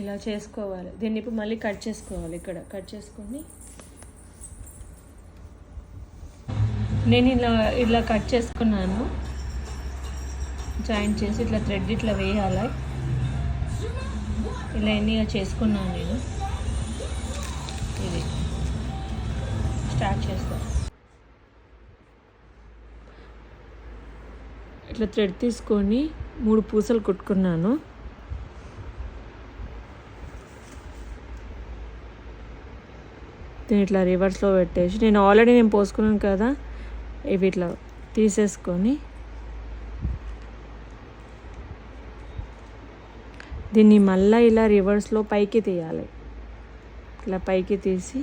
ఇలా చేసుకోవాలి. దీన్ని ఇప్పుడు మళ్ళీ కట్ చేసుకోవాలి ఇక్కడ. కట్ చేసుకొని నేను ఇలా ఇలా కట్ చేసుకున్నాను. జాయింట్ చేసి ఇట్లా థ్రెడ్ ఇట్లా వేయాలి. ఇలా ఎన్నిగా చేసుకున్నాను నేను. ఇది. స్టార్ట్ చేస్తాను ఇట్లా థ్రెడ్ తీసుకొని మూడు పూసలు కుట్టుకున్నాను. దీన్ని ఇట్లా రివర్స్లో పెట్టేసి నేను ఆల్రెడీ నేను పోసుకున్నాను కదా ఇవి ఇట్లా తీసేసుకొని దీన్ని మళ్ళీ ఇలా రివర్స్లో పైకి తీయాలి. ఇలా పైకి తీసి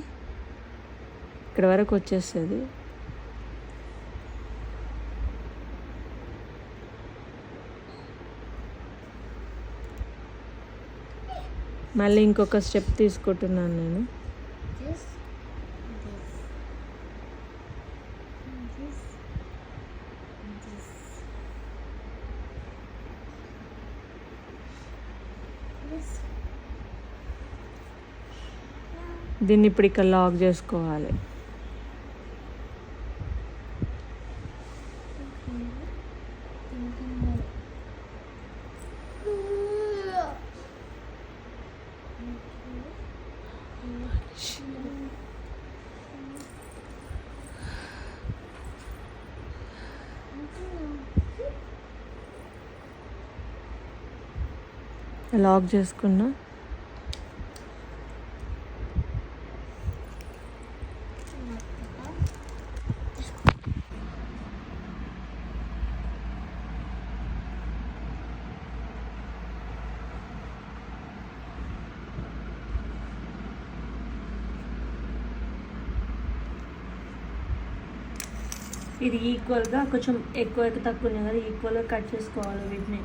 ఇక్కడ వరకు వచ్చేస్తుంది. మళ్ళీ ఇంకొక స్టెప్ తీసుకుంటున్నాను నేను. This, this. This. దీన్ని ఇప్పుడు ఇక్కడ లాక్ చేసుకోవాలి లాక్ చేసుకున్నా. ఇది ఈక్వల్గా కొంచెం ఎక్కువ ఎక్కువ తక్కువ ఉన్నాయి కదా ఈక్వల్గా కట్ చేసుకోవాలి వీటిని.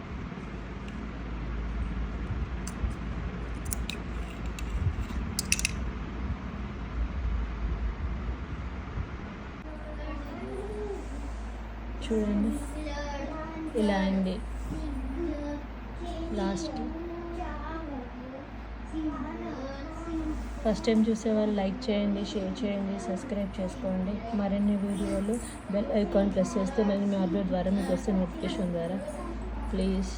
చూడండి. ఇలా అండి. లాస్ట్. ఫస్ట్ టైం చూసేవాళ్ళు లైక్ చేయండి షేర్ చేయండి సబ్స్క్రైబ్ చేసుకోండి. మరిన్ని వీడియోలు బెల్ ఐకాన్ ప్రెస్ చేస్తే మళ్ళీ మీ అప్డేట్ ద్వారా మీకు వస్తే నోటిఫికేషన్ ద్వారా. ప్లీజ్.